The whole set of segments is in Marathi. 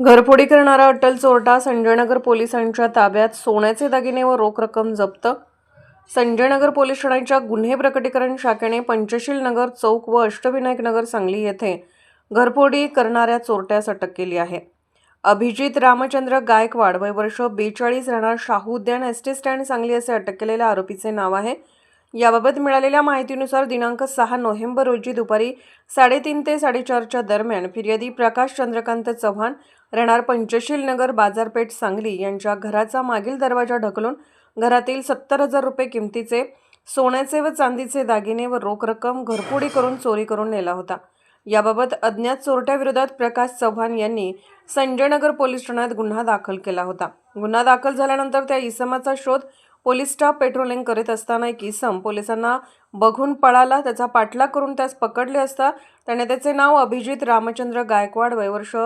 घरफोडी करणारा अटल चोरटा संजयनगर पोलिसांच्या ताब्यात सोन्याचे दागिने व रोख रक्कम जप्त. संजयनगर पोलीस ठाण्याच्या गुन्हे प्रकटीकरण शाखेने पंचशील नगर चौक व अष्टविनायक नगर सांगली येथे घरफोडी करणाऱ्या चोरट्यास अटक केली आहे. अभिजित रामचंद्र गायकवाड वय वर्ष बेचाळीस राहणार शाहू उद्यान एस टी स्टँड सांगली असे अटक केलेल्या आरोपीचे नाव आहे याबाबत मिळालेल्या माहितीनुसार दिनांक सहा नोव्हेंबर रोजी दुपारी साडेतीन ते साडेचारच्या दरम्यान फिर्यादी प्रकाश चंद्रकांत चव्हाण राहणार पंचशील नगर बाजारपेठ सांगली यांच्या घराचा मागील दरवाजा ढकलून घरातील सत्तर हजार रुपये किमतीचे सोन्याचे व चांदीचे दागिने व रोख रक्कम घरफोडी करून चोरी करून नेला होता. याबाबत अज्ञात चोरट्याविरोधात प्रकाश चव्हाण यांनी संजयनगर पोलीस ठाण्यात गुन्हा दाखल केला होता. गुन्हा दाखल झाल्यानंतर त्या इसमाचा शोध पोलीस स्टाफ पेट्रोलिंग करीत असताना एक इसम पोलिसांना बघून पळाला. त्याचा पाठलाग करून त्यास पकडले असता त्याने त्याचे नाव अभिजित रामचंद्र गायकवाड वयवर्ष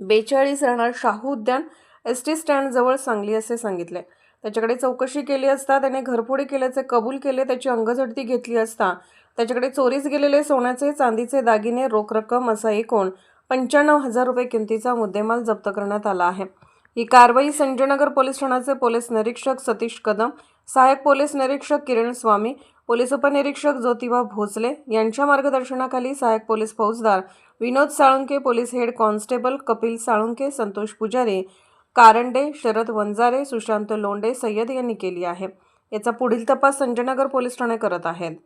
बेचाळीस राहणार शाहू उद्यान एस टी स्टँडजवळ सांगली असे सांगितले. त्याच्याकडे चौकशी केली असता त्याने घरफोडी केल्याचे कबूल केले त्याची अंगझडती घेतली असता त्याच्याकडे चोरीस गेलेले सोन्याचे चांदीचे दागिने रोख रक्कम असा एकूण पंच्याण्णव हजार रुपये किमतीचा मुद्देमाल जप्त करण्यात आला आहे. ही कारवाई संजयनगर पोलीस ठाण्याचे पोलीस निरीक्षक सतीश कदम सहाय्यक पोलीस निरीक्षक किरण स्वामी पोलीस उपनिरीक्षक ज्योतिबा भोसले यांच्या मार्गदर्शनाखाली सहाय्यक पोलीस फौजदार Vinod Salunke police head constable Kapil Salunke Santosh Pujari Karande Sharad Wanjare Sushant लोंडे सय्यद यांनी केली आहे. याचा पुढील तपास संजयनगर पोलीस ठाणे करत आहेत.